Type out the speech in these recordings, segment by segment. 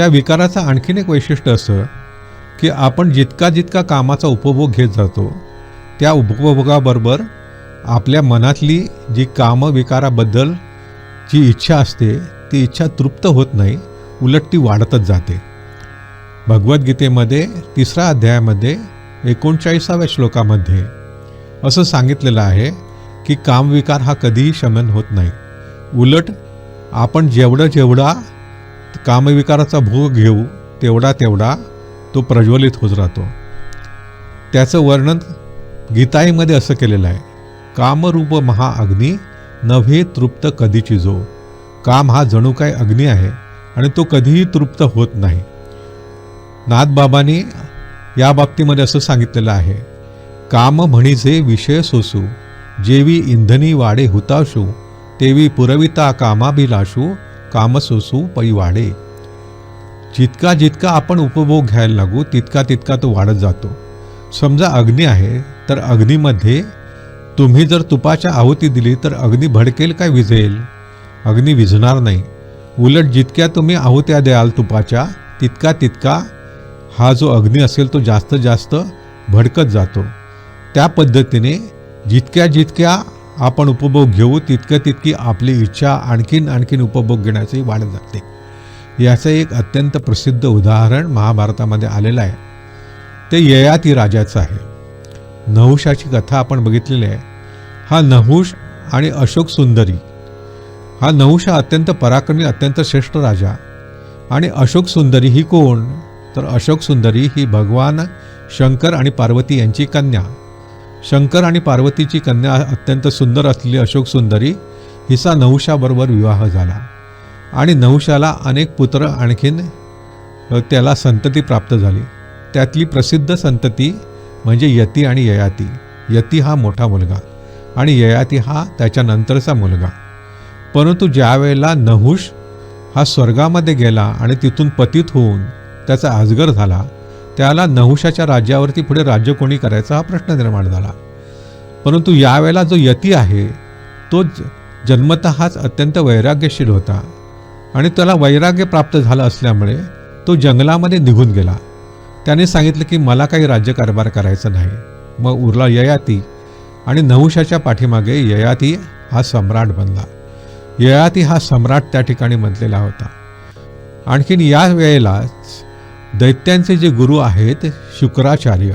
त्या विकाराचं आणखीन एक वैशिष्ट्य असं की आपण जितका जितका कामाचा उपभोग घेत जातो त्या उपभोगाबरोबर आपल्या मनातली जी कामविकाराबद्दल जी इच्छा असते ती इच्छा तृप्त होत नाही उलट ती वाढतच जाते. भगवद्गीतेमध्ये तिसरा अध्यायामध्ये एकोणचाळीसाव्या श्लोकामध्ये असं सांगितलेलं आहे की कामविकार हा कधीही शमन होत नाही. उलट आपण जेवढं जेवढा कामविकाराचा भोग घेऊ तेवढा तेवढा तो प्रज्वलित होत राहतो. त्याचं वर्णन गीताईमध्ये असं केलेलं आहे. कामरूप महाअग्नी नव्हे तृप्त कधीची जो. काम हा जणू काय अग्नी आहे आणि तो कधीही तृप्त होत नाही. नाथबाबांनी या बाबतीमध्ये असं सांगितलेलं आहे. काम म्हणीचे विषय सोसू जेवी इंधनी वाडे हुताशू तेवी पुरविता कामाभिलाशू कामसोसू पै वाढे जितका जितका आपण उपभोग घ्यायला लागू तितका तितका तो वाढत जातो. समजा अग्नी आहे तर अग्नीमध्ये तुम्ही जर तुपाच्या आहुती दिली तर अग्नी भडकेल काय विझेल अग्नी विझणार नाही. उलट जितक्या तुम्ही आहुत्या द्याल तुपाच्या तितका तितका हा जो अग्नी असेल तो जास्त जास्त भडकत जातो. त्या पद्धतीने जितक्या जितक्या आपण उपभोग घेऊ तितक्या तितकी आपली इच्छा आणखीन आणखीन उपभोग घेण्याची वाढत जाते. याचं एक अत्यंत प्रसिद्ध उदाहरण महाभारतामध्ये आलेलं आहे. ते ययाती राजाचं आहे. नहुषाची कथा आपण बघितलेली आहे. हा नहुष आणि अशोक सुंदरी. हा नहुष हा अत्यंत पराक्रमी अत्यंत श्रेष्ठ राजा. आणि अशोक सुंदरी ही कोण? तर अशोक सुंदरी ही भगवान शंकर आणि पार्वती यांची कन्या. शंकर आणि पार्वतीची कन्या अत्यंत सुंदर असलेली अशोक सुंदरी हिचा नहुषाबरोबर विवाह झाला. आणि नहुषाला अनेक पुत्र आणखीन त्याला संतती प्राप्त झाली. त्यातली प्रसिद्ध संतती म्हणजे यती आणि ययाती. यती हा मोठा मुलगा आणि ययाती हा त्याच्यानंतरचा मुलगा. परंतु ज्यावेळेला नहुश नहुष हा स्वर्गामध्ये गेला आणि तिथून पतित होऊन त्याचा आजगर झाला त्याला नहुशाच्या राज्यावरती पुढे राज्य कोणी करायचा हा प्रश्न निर्माण झाला. परंतु यावेळेला जो यती आहे तो जन्मत जन्मतः हाच अत्यंत वैराग्यशील होता. आणि त्याला वैराग्य प्राप्त झालं असल्यामुळे तो जंगलामध्ये निघून गेला. त्याने सांगितलं की मला काही राज्यकारभार करायचा नाही. मग उरला ययाती आणि नहुशाच्या पाठीमागे ययाती हा सम्राट बनला. ययाती हा सम्राट त्या ठिकाणी म्हटलेला होता. आणखीन या वेळेला दैत्यांचे जे गुरु आहेत शुक्राचार्य.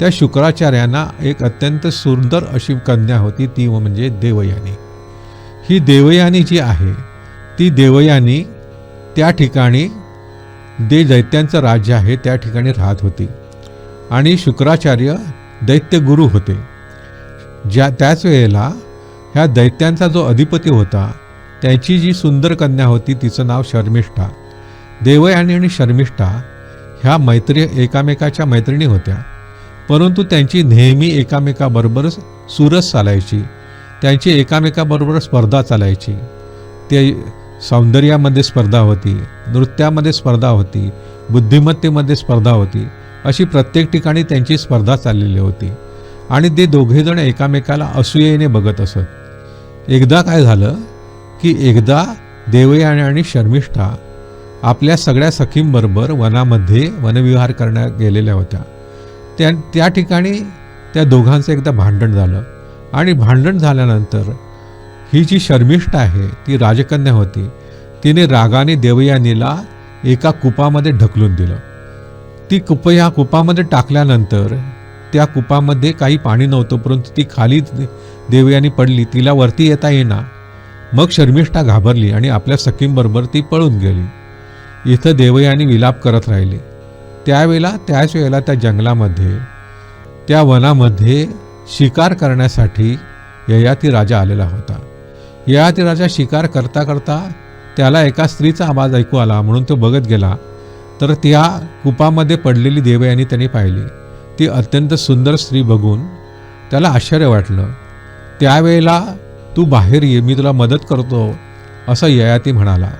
त्या शुक्राचार्यांना एक अत्यंत सुंदर अशी कन्या होती ती म्हणजे देवयानी. ही देवयानी जी आहे ती देवयानी त्या ठिकाणी जे दैत्यांचं राज्य आहे त्या ठिकाणी राहत होती. आणि शुक्राचार्य दैत्यगुरू होते. ज्या त्याच वेळेला ह्या दैत्यांचा जो अधिपती होता त्याची जी सुंदर कन्या होती तिचं नाव शर्मिष्ठा. देवयानी आणि शर्मिष्ठा ह्या मैत्री एकामेकाच्या मैत्रिणी होत्या. परंतु त्यांची नेहमी एकामेकाबरोबर सुरस चालायची. त्यांची एकामेकाबरोबर स्पर्धा चालायची. ते सौंदर्यामध्ये स्पर्धा होती नृत्यामध्ये स्पर्धा होती बुद्धिमत्तेमध्ये स्पर्धा होती. अशी प्रत्येक ठिकाणी त्यांची स्पर्धा चाललेली होती. आणि ते दोघेजण एकामेकाला असूयेने बघत असत. एकदा काय झालं की एकदा देवयानी आणि शर्मिष्ठा आपल्या सगळ्या सखींबरोबर वनामध्ये वनविहार करण्यात गेलेल्या होत्या. त्या त्या ठिकाणी त्या दोघांचं एकदा भांडण झालं. आणि भांडण झाल्यानंतर ही जी शर्मिष्ठा आहे ती राजकन्या होती. तिने रागाने देवयानीला एका कुपामध्ये ढकलून दिलं. ती कुप ह्या कुपामध्ये टाकल्यानंतर त्या कुपामध्ये काही पाणी नव्हतं परंतु ती खाली देवयानी पडली. तिला वरती येता येईना. मग शर्मिष्ठा घाबरली आणि आपल्या सखींबरोबर ती पळून गेली. इथं देवयानी विलाप करत राहिली. त्यावेळेला त्याच वेळेला त्या जंगलामध्ये त्या वनामध्ये शिकार करण्यासाठी ययाती राजा आलेला होता. ययाती राजा शिकार करता करता त्याला एका स्त्रीचा आवाज ऐकू आला. म्हणून तो बघत गेला. तर त्या कुपामध्ये पडलेली देवयानी त्याने पाहिली. ती अत्यंत सुंदर स्त्री बघून त्याला आश्चर्य वाटलं. त्यावेळेला तू बाहेर ये मी तुला मदत करतो असं ययाती म्हणाला.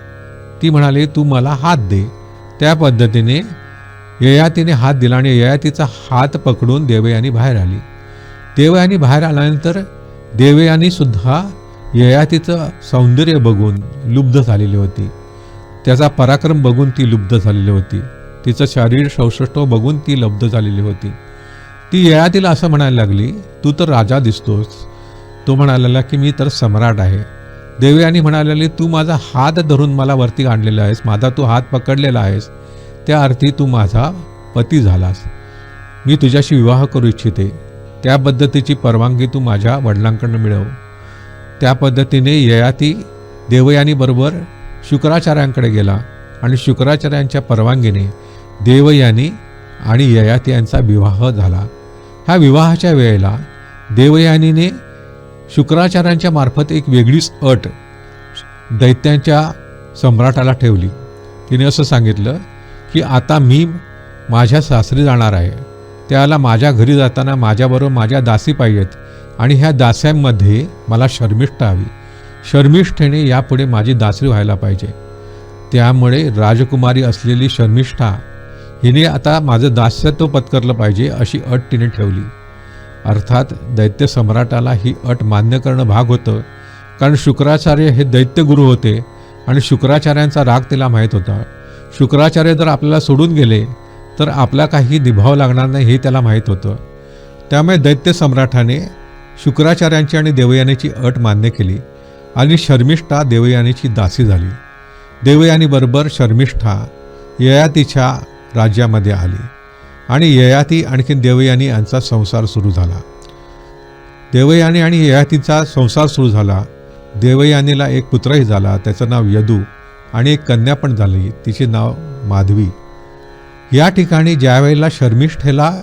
ती म्हणाली तू मला हात दे. त्या पद्धतीने ययातीने हात दिला आणि ययातीचा हात पकडून देवयानी बाहेर आली. देवयानी बाहेर आल्यानंतर देवयानी सुद्धा ययातीचं सौंदर्य बघून लुब्ध झालेली होती. त्याचा पराक्रम बघून ती लुब्ध झालेली होती. तिचं शरीर सौष्ठव बघून ती लब्ध झालेली होती. ती ययातीला असं म्हणायला लागली तू तर राजा दिसतोस. तो म्हणाला की मी तर सम्राट आहे. देवयानी म्हणालेली तू माझा हात धरून मला वरती आणलेला आहेस माझा तू हात पकडलेला आहेस त्या अर्थी तू माझा पती झालास. मी तुझ्याशी विवाह करू इच्छिते. त्या पद्धतीची परवानगी तू माझ्या वडिलांकडनं मिळव. त्या पद्धतीने ययाती देवयानीबरोबर शुक्राचार्यांकडे गेला आणि शुक्राचार्यांच्या परवानगीने देवयानी आणि ययाती यांचा विवाह झाला. ह्या विवाहाच्या वेळेला देवयानीने शुक्राचार्यांच्या मार्फत एक वेगळीच अट दैत्यांच्या सम्राटाला ठेवली. तिने असं सांगितलं की आता मी माझ्या सासरी जाणार आहे. त्याला माझ्या घरी जाताना माझ्याबरोबर माझ्या दासी पाहिजेत आणि ह्या दास्यांमध्ये मला शर्मिष्ठा हवी. शर्मिष्ठेने यापुढे माझी दासरी व्हायला पाहिजे. त्यामुळे राजकुमारी असलेली शर्मिष्ठा हिने आता माझं दास्यत्व पत्करलं पाहिजे अशी अट तिने ठेवली. अर्थात दैत्य सम्राटाला ही अट मान्य करणं भाग होतं. कारण शुक्राचार्य हे दैत्यगुरू होते आणि शुक्राचार्यांचा राग तिला माहीत होता. शुक्राचार्य जर आपल्याला सोडून गेले तर आपला काही निभाव लागणार नाही हे त्याला माहीत होतं. त्यामुळे दैत्य सम्राटाने शुक्राचार्यांची आणि देवयानीची अट मान्य केली आणि शर्मिष्ठा देवयानीची दासी झाली. देवयानीबरोबर शर्मिष्ठा ययातीच्या राज्यामध्ये आली. आणि ययाती आणखीन देवयानी यांचा संसार सुरू झाला. देवयानी आणि ययातीचा संसार सुरू झाला. देवयानीला एक पुत्रही झाला. त्याचं नाव यदू आणि एक कन्या पण झाली. तिचे नाव माधवी. या ठिकाणी ज्यावेळेला शर्मिष्ठेला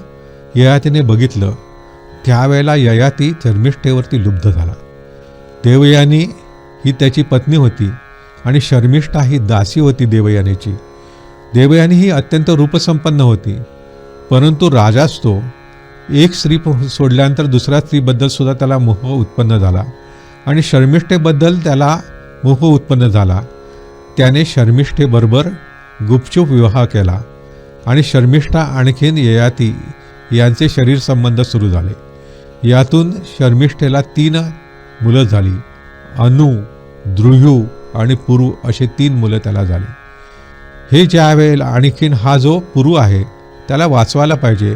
ययातीने बघितलं त्यावेळेला ययाती शर्मिष्ठेवरती लुब्ध झाला. देवयानी ही त्याची पत्नी होती आणि शर्मिष्ठा ही दासी होती देवयानीची. देवयानी ही अत्यंत रूपसंपन्न होती. परंतु राजाच तो एक स्त्री सोडल्यानंतर दुसऱ्या स्त्रीबद्दल सुद्धा त्याला मोह उत्पन्न झाला. आणि शर्मिष्ठेबद्दल त्याला मोह उत्पन्न झाला. त्याने शर्मिष्ठेबरोबर गुपचूप विवाह केला. आणि शर्मिष्ठा आणखीन ययाती यांचे शरीर संबंध सुरू झाले. यातून शर्मिष्ठेला तीन मुलं झाली. अनु द्रुह्यू आणि पुरू असे तीन मुलं त्याला झाली. हे ज्यावेळेला आणखीन हा जो पुरू आहे त्याला वाचवायला पाहिजे.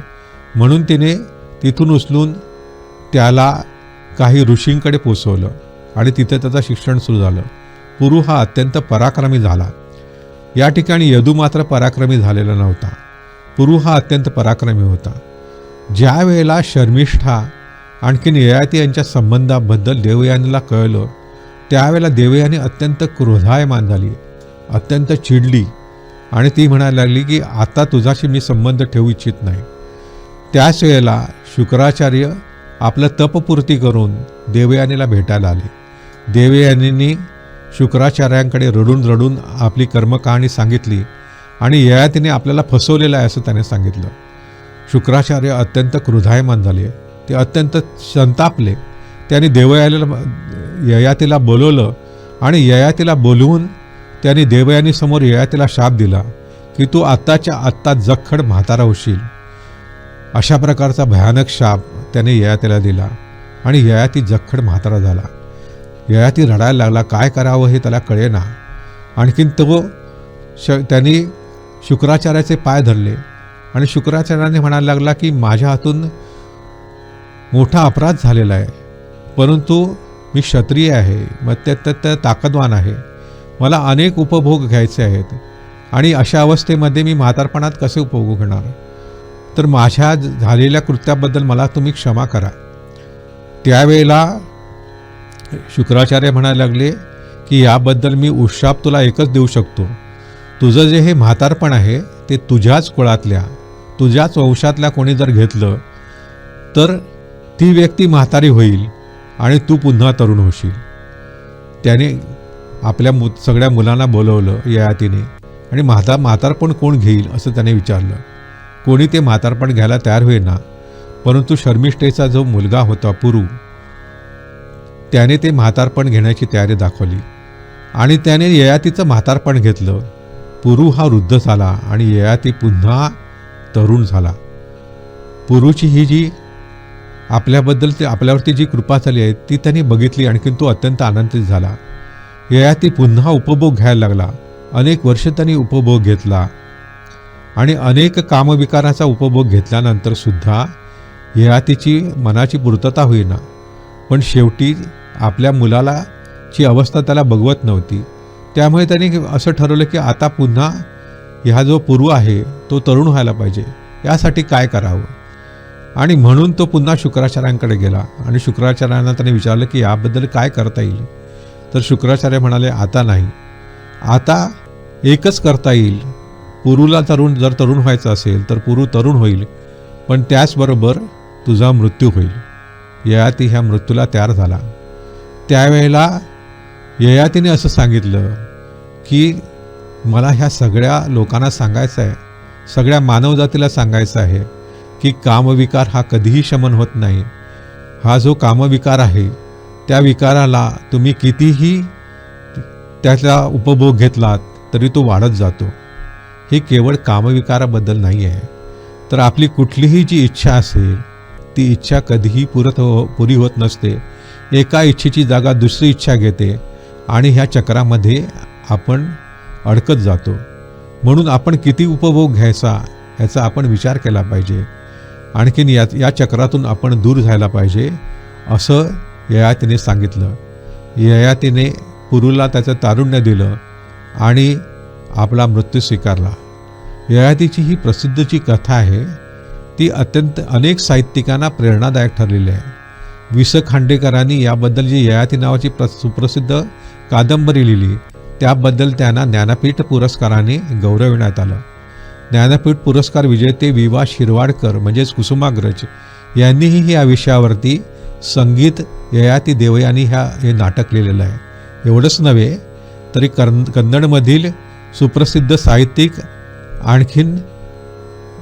म्हणून तिने तिथून उचलून त्याला काही ऋषींकडे पोचवलं आणि तिथे त्याचं शिक्षण सुरू झालं. पुरु हा अत्यंत पराक्रमी झाला. या ठिकाणी यदू मात्र पराक्रमी झालेला नव्हता. पुरु हा अत्यंत पराक्रमी होता. ज्या वेळेला शर्मिष्ठा आणखीन ययाती यांच्या संबंधाबद्दल देवयानीला कळलं त्यावेळेला देवयानी अत्यंत क्रोधायमान झाली अत्यंत चिडली आणि ती म्हणायला लागली की आता तुझाशी मी संबंध ठेवू इच्छित नाही. त्याच वेळेला शुक्राचार्य आपलं तपपूर्ती करून देवयानीला भेटायला आले. देवयानींनी शुक्राचार्यांकडे रडून रडून आपली कर्मकहाणी सांगितली आणि ययातीने आपल्याला फसवलेलं आहे असं त्याने सांगितलं. शुक्राचार्य अत्यंत क्रुधायमान झाले. ते अत्यंत संतापले. त्याने देवयानीला ययातीला बोलवलं आणि ययातीला बोलवून त्याने देवयानीसमोर ययातीला शाप दिला की तू आत्ताच्या आत्ता जखड म्हातारा होशील. अशा प्रकारचा भयानक शाप त्याने ययातीला दिला आणि ययाती जखड म्हातारा झाला. ययाती रडायला लागला काय करावं हे त्याला कळेना. आणखीन तो श त्यांनी शुक्राचार्याचे पाय धरले आणि शुक्राचार्याने म्हणायला लागला की माझ्या हातून मोठा अपराध झालेला आहे. परंतु मी क्षत्रिय आहे मग ते ताकदवान आहे. मला अनेक उपभोग घ्यायचे आहेत आणि अशा अवस्थेमध्ये मी म्हातारपणात कसे उपभोग घेणार? तर माझ्या झालेल्या कृत्याबद्दल मला तुम्ही क्षमा करा. त्यावेळेला शुक्राचार्य म्हणायला लागले की याबद्दल मी उशाप तुला एकच देऊ शकतो. तुझं जे हे म्हातारपण आहे ते तुझ्याच कुळातल्या तुझ्याच वंशातल्या कोणी जर घेतलं तर ती व्यक्ती म्हातारी होईल आणि तू पुन्हा तरुण होशील. त्याने आपल्या मु सगळ्या मुलांना बोलवलं ययातीने आणि म्हाता म्हातारपण कोण घेईल असं त्याने विचारलं. कोणी ते म्हातारपण घ्यायला तयार होईना परंतु शर्मिष्ठेचा जो मुलगा होता पुरू त्याने ते म्हातारपण घेण्याची तयारी दाखवली. आणि त्याने ययातीचं म्हातारपण घेतलं. पुरू हा वृद्ध झाला आणि ययाती पुन्हा तरुण झाला. पुरूची ही जी आपल्याबद्दल ते आपल्यावरती जी कृपा झाली आहे ती त्यांनी बघितली आणखीन तो अत्यंत आनंदित झाला. ययाती पुन्हा उपभोग घ्यायला लागला. अनेक वर्ष त्यांनी उपभोग घेतला. आणि अनेक कामविकाराचा उपभोग घेतल्यानंतर सुद्धा ययातीची मनाची पूर्तता होईना. पण शेवटी आपल्या मुलाला ची अवस्था त्याला बघवत नव्हती. त्यामुळे त्यांनी असं ठरवलं की आता पुन्हा ह्या जो पूर्व आहे तो तरुण व्हायला पाहिजे. यासाठी काय करावं? आणि म्हणून तो पुन्हा शुक्राचार्यांकडे गेला. आणि शुक्राचार्यांना त्याने विचारलं की याबद्दल काय करता येईल? तर शुक्राचार्य म्हणाले आता नाही. आता एकच करता येईल. पुरूला तरुण जर तरुण व्हायचं असेल तर पुरू तरुण होईल पण त्याचबरोबर तुझा मृत्यू होईल. ययाती ह्या मृत्यूला तयार झाला. त्यावेळेला ययातीने असं सांगितलं की मला ह्या सगळ्या लोकांना सांगायचं आहे सगळ्या मानवजातीला सांगायचं आहे की कामविकार हा कधीही शमन होत नाही. हा जो कामविकार आहे त्या विकाराला तुम्ही कितीही त्याचा उपभोग घेतलात तरी तो वाढत जातो. हे केवळ कामविकाराबद्दल नाही आहे तर आपली कुठलीही जी इच्छा असेल ती इच्छा कधीही पुरत हो पुरी होत नसते. एका इच्छेची जागा दुसरी इच्छा घेते आणि ह्या चक्रामध्ये आपण अडकत जातो. म्हणून आपण किती उपभोग घ्यायचा ह्याचा आपण विचार केला पाहिजे. आणखीन या या चक्रातून आपण दूर झायला पाहिजे असं ययातीने सांगितलं. ययातीने पुरूला त्याचं तारुण्य दिलं आणि आपला मृत्यू स्वीकारला. ययातीची ही प्रसिद्ध जी कथा आहे. ती अत्यंत अनेक साहित्यिकांना प्रेरणादायक ठरलेली आहे. वि स खांडेकरांनी याबद्दल जी ययाती नावाची प्र सुप्रसिद्ध कादंबरी लिहिली त्याबद्दल त्यांना ज्ञानपीठ पुरस्काराने गौरविण्यात आलं. ज्ञानपीठ पुरस्कार विजेते विवा शिरवाडकर म्हणजेच कुसुमाग्रज यांनीही या विषयावरती संगीत ययाती देवयानी ह्या हे नाटक लिहिलेलं आहे. एवढंच नव्हे तरी कर्न कन्नडमधील सुप्रसिद्ध साहित्यिक आणखीन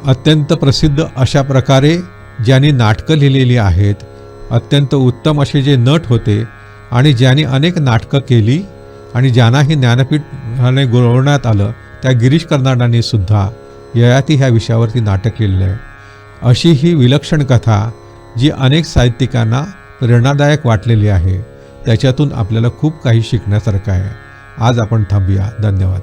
अत्यंत प्रसिद्ध अशा प्रकारे ज्यांनी नाटकं लिहिलेली आहेत अत्यंत उत्तम असे जे नट होते आणि ज्यांनी अनेक नाटकं केली आणि ज्यांनाही ज्ञानपीठाने गौरवण्यात आलं त्या गिरीश कर्नाडांनी सुद्धा ययाती ह्या विषयावरती नाटक लिहिलेलं आहे. अशी ही विलक्षण कथा जी अनेक साहित्यिकांना प्रेरणादायक वाटलेली आहे त्याच्यातून आपल्याला खूप काही शिकण्यासारखं आहे. आज आपण थांबूया. धन्यवाद.